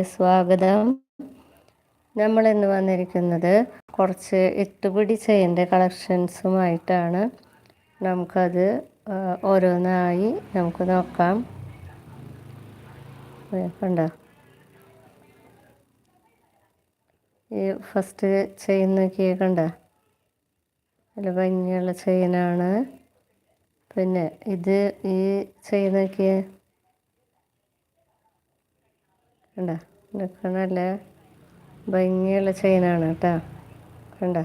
സ്വാഗതം. നമ്മൾ ഇന്ന് വന്നിരിക്കുന്നത് കുറച്ച് എട്ടുപിടി ചെയിന്റെ കളക്ഷൻസുമായിട്ടാണ്. നമുക്കത് ഓരോന്നായി നമുക്ക് നോക്കാം. കണ്ട? ഈ ഫസ്റ്റ് ചെയിൻ നോക്കിയേ കണ്ട? നല്ല ഭംഗിയുള്ള ചെയിനാണ്. പിന്നെ ഇത് ഈ ചെയിൻ കണ്ട? ഇതൊക്കെ നല്ല ഭംഗിയുള്ള ചെയിനാണ് കേട്ടോ. കണ്ട?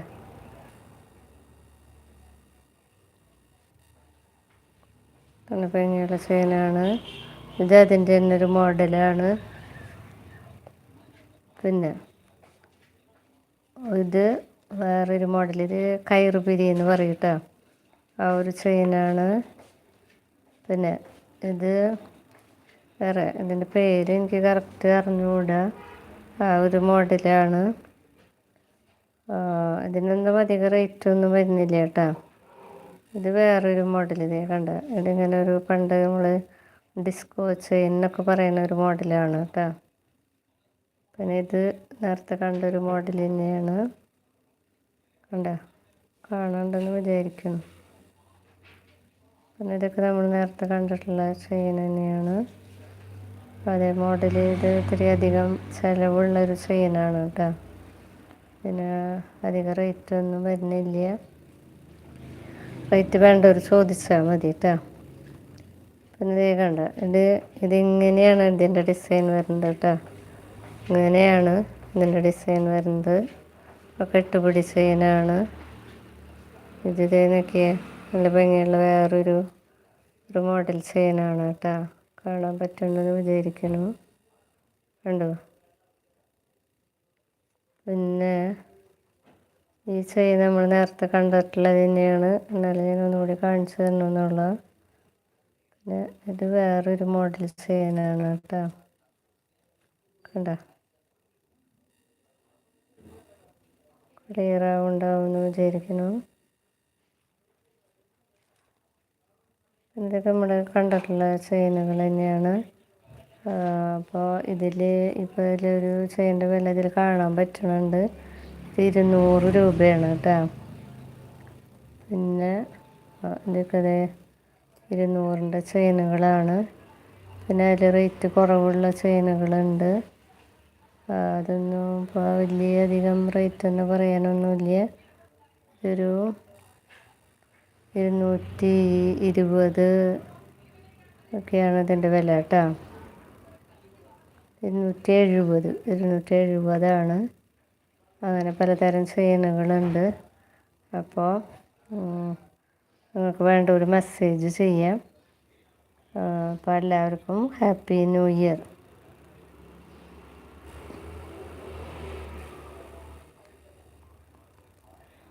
ഭംഗിയുള്ള ചെയിനാണ് ഇത് അതിന്റെ തന്നെ ഒരു മോഡലാണ് പിന്നെ ഇത് വേറൊരു മോഡൽ ഇത് കയറുപിരി എന്ന് പറയും കേട്ടോ. ആ ഒരു ചെയിനാണ് പിന്നെ ഇത് വേറെ ഇതിന്റെ പേര് എനിക്ക് കറക്റ്റ് അറിഞ്ഞുകൂടാ ആ ഒരു മോഡലാണ് ഇതിനൊന്നും അധികം റേറ്റ് ഒന്നും വരുന്നില്ല കേട്ടോ. ഇത് വേറൊരു മോഡൽ ഇതേ കണ്ട. ഇതിങ്ങനെ ഒരു പണ്ട് നമ്മൾ ഡിസ്കോ ചെയിൻ എന്നൊക്കെ പറയുന്ന ഒരു മോഡലാണ് കേട്ടോ. പിന്നെ ഇത് നേരത്തെ കണ്ടൊരു മോഡൽ തന്നെയാണ്. കണ്ട? കാണണ്ടെന്ന് വിചാരിക്കുന്നു. പിന്നെ ഇതൊക്കെ നമ്മൾ നേരത്തെ കണ്ടിട്ടുള്ള ചെയിൻ തന്നെയാണ്. അതേ മോഡൽ ഇത് ഇത്തിരി അധികം ചിലവുള്ളൊരു ചെയിനാണ് കേട്ടോ. പിന്നെ അധികം റേറ്റ് ഒന്നും വരുന്നില്ല. റേറ്റ് വേണ്ട ഒരു ചോദിച്ചാൽ മതി കേട്ടോ. പിന്നെ കണ്ട ഇത് ഇതിങ്ങനെയാണ് ഇതിന്റെ ഡിസൈൻ വരുന്നത് കേട്ടോ. ഇങ്ങനെയാണ് ഇതിന്റെ ഡിസൈൻ വരുന്നത്. ഒക്കെ എട്ടുപിടി ചെയിനാണ്. ഇത് ഇതേ നോക്കിയാൽ നല്ല ഭംഗിയുള്ള വേറൊരു ഒരു മോഡൽ ചെയിനാണ് കേട്ടോ. കാണാൻ പറ്റുമെന്ന് വിചാരിക്കണം കണ്ടോ? പിന്നെ ഈ ചെയ് നമ്മൾ നേരത്തെ കണ്ടിട്ടുള്ളത് തന്നെയാണ്. എന്നാലും ഞാൻ ഒന്നുകൂടി കാണിച്ചു തരണമെന്നുള്ള പിന്നെ ഇത് വേറൊരു മോഡൽ ചെയിനാണ് കേട്ടോ. കണ്ട? ക്ലിയർ ആവുണ്ടാവുമെന്ന് വിചാരിക്കുന്നു. ഇതൊക്കെ നമ്മൾ കണ്ടിട്ടുള്ള ചെയിനുകൾ തന്നെയാണ്. അപ്പോൾ ഇതിൽ ഇപ്പോൾ ഇതിലൊരു ചെയിന്റെ വില ഇതിൽ കാണാൻ പറ്റുന്നുണ്ട് ഇരുന്നൂറ് രൂപയാണ് കേട്ടോ. പിന്നെ ഇതൊക്കെ ഇരുന്നൂറിന്റെ ചെയിനുകളാണ്. പിന്നെ അതിൽ റേറ്റ് കുറവുള്ള ചെയിനുകളുണ്ട്. അതൊന്നും ഇപ്പോൾ വലിയ അധികം റേറ്റ് എന്ന് പറയാനൊന്നുമില്ല. ഒരു ഇരുന്നൂറ്റി ഇരുപത് ഒക്കെയാണ് ഇതിന്റെ വില കേട്ടോ. ഇരുന്നൂറ്റി എഴുപത് ഇരുന്നൂറ്റി എഴുപതാണ്. അങ്ങനെ പലതരം ചെയിനുകളുണ്ട് അപ്പോൾ നിങ്ങൾക്ക് വേണ്ട ഒരു മെസ്സേജ് ചെയ്യാം. അപ്പോൾ എല്ലാവർക്കും ഹാപ്പി ന്യൂ ഇയർ